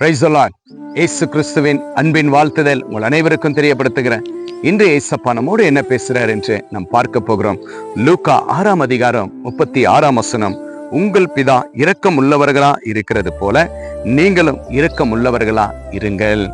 பிரைசலான் இயேசு கிறிஸ்துவின் அன்பின் வாழ்த்துதல் உங்கள் அனைவருக்கும் தெரியப்படுத்துகிறேன். இன்று ஏசப்பா நம்மோடு என்ன பேசுறார் என்று நாம் பார்க்க போகிறோம். லூக்கா ஆறாம் அதிகாரம் முப்பத்தி ஆறாம் வசனம். உங்கள் பிதா இரக்கம் உள்ளவர்களா இருக்கிறது போல நீங்களும் இரக்கம் உள்ளவர்களா இருங்கள்.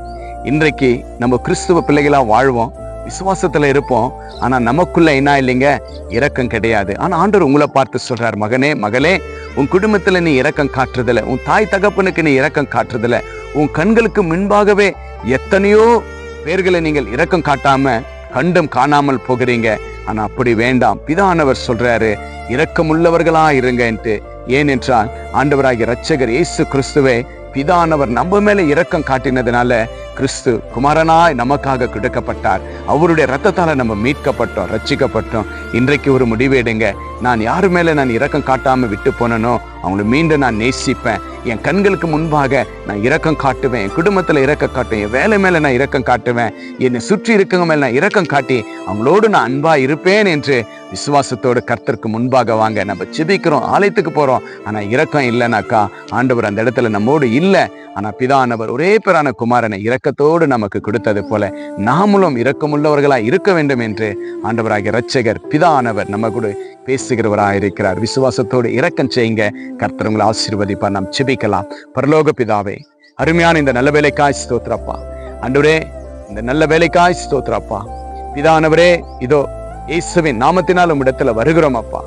இன்றைக்கு நம்ம கிறிஸ்துவ பிள்ளைகளா வாழ்வோம். விசுவாசத்துல இருப்போம். ஆனா நமக்குள்ள என்ன இல்லைங்க? இரக்கம் கிடையாது. ஆனா ஆண்டவர் உங்களை பார்த்து சொல்றார் மகனே மகளே உன் குடும்பத்துல நீ இரக்கம் காட்டுறதில்ல. உன் தாய் தகப்பனுக்கு நீ இரக்கம் காட்டுறதில்ல. உன் கண்களுக்கு முன்பாகவே எத்தனையோ பேர்களை நீங்கள் இரக்கம் காட்டாம கண்டும் காணாமல் போகிறீங்க. ஆனா அப்படி வேண்டாம். பிதானவர் சொல்றாரு இரக்கமுள்ளவர்களா இருங்கன்ட்டு. ஏனென்றால் ஆண்டவராகிய இரட்சகர் இயேசு கிறிஸ்துவே பிதானவர் நம்ம மேல இரக்கம் காட்டினதுனால கிறிஸ்து குமாரனாய் நமக்காக கிடக்கப்பட்டார். அவருடைய ரத்தத்தால நம்ம மீட்கப்பட்டோம் ரட்சிக்கப்பட்டோம் இன்றைக்கு ஒரு முடிவு எடுங்க. நான் யாரு மேல நான் இரக்கம் காட்டாம விட்டு போனனோ அவங்களை மீண்டும் நான் நேசிப்பேன். என் கண்களுக்கு முன்பாக நான் இரக்கம் காட்டுவேன். என் குடும்பத்தில் இரக்கம் காட்டுவேன். என் வேலை மேல நான் இரக்கம் காட்டுவேன். என்னை சுற்றி இருக்கவங்க மேல நான் இரக்கம் காட்டி அவங்களோடு நான் அன்பா இருப்பேன் என்று விசுவாசத்தோடு கர்த்தருக்கு முன்பாக வாங்க. நம்ம சிபிக்கிறோம் ஆலயத்துக்கு போறோம். ஆனா இரக்கம் இல்லைனாக்கா ஆண்டவர் அந்த இடத்துல நம்மோடு இல்லை. ஆனா பிதானவர் ஒரே பேரான குமாரனை இறக்க இரக்கத்தோடு நமக்கு கொடுத்தது போல நாமளும் இரக்கமுள்ளவர்களா இருக்க வேண்டும் என்று ஆண்டவராகிய இரட்சகர் பிதானவர் நம்ம கூட பேசுகிறவராக இருக்கிறார். விசுவாசத்தோடு இரக்கம் செய்யுங்க. கர்த்தர் உங்களை ஆசீர்வதிப்பார். நாம் செபிக்கலாம் பரலோக பிதாவே அருமையான இந்த நல்ல வேலைக்காய் ஸ்தோத்ரப்பா ஆண்டவரே இந்த நல்ல வேலைக்காய் ஸ்தோத்ரப்பா பிதானவரே இதோ இயேசுவின் நாமத்தினால் இடத்துல வருகிறோம் அப்பா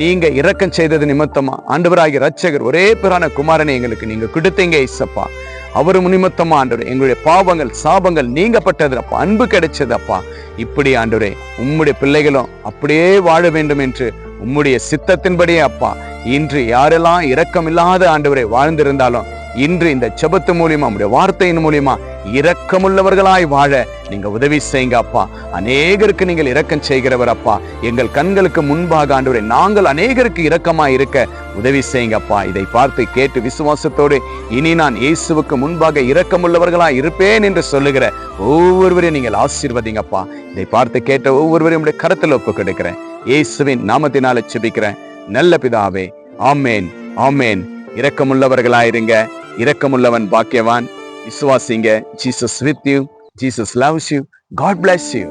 நீங்க இரக்கம் செய்தது நிமித்தமா ஆண்டவராகி ரட்சகர் ஒரே பிறான குமாரனை எங்களுக்கு நீங்க கொடுத்தீங்க இசப்பா அவர் நிமித்தமா ஆண்டவரே எங்களுடைய பாவங்கள் சாபங்கள் நீங்கப்பட்டது அப்பா. அன்பு கிடைச்சது அப்பா. இப்படி ஆண்டவரே உம்முடைய பிள்ளைகளும் அப்படியே வாழ வேண்டும் என்று உம்முடைய சித்தத்தின்படியே அப்பா. இன்று யாரெல்லாம் இரக்கம் இல்லாத ஆண்டவரை வாழ்ந்திருந்தாலும் இன்று இந்த செபத்து மூலியமா உடைய வார்த்தையின் மூலியமா இரக்கமுள்ளவர்களாய் வாழ நீங்க உதவி செய்யுங்க அப்பா. அநேகருக்கு நீங்கள் இரக்கம் செய்கிறவர் அப்பா. எங்கள் கண்களுக்கு முன்பாக ஆண்டு நாங்கள் அநேகருக்கு இரக்கமா இருக்க உதவி செய்யுங்க அப்பா. இதை பார்த்து கேட்டு விசுவாசத்தோடு இனி நான் இயேசுவுக்கு முன்பாக இரக்கமுள்ளவர்களாய் இருப்பேன் என்று சொல்லுகிற ஒவ்வொருவரையும் நீங்கள் ஆசீர்வதிங்கப்பா இதை பார்த்து கேட்ட ஒவ்வொருவரையும் உடைய கருத்தில் ஒப்பு கெடுக்கிறேன். இயேசுவின் நாமத்தினால செபிக்கிறேன் நல்ல பிதாவே ஆமேன் ஆமேன். இரக்கமுள்ளவர்களாயிருங்க. இரக்கமுள்ளவன் பாக்கியவான். விசுவாசிங்க. Jesus with you Jesus loves you God bless you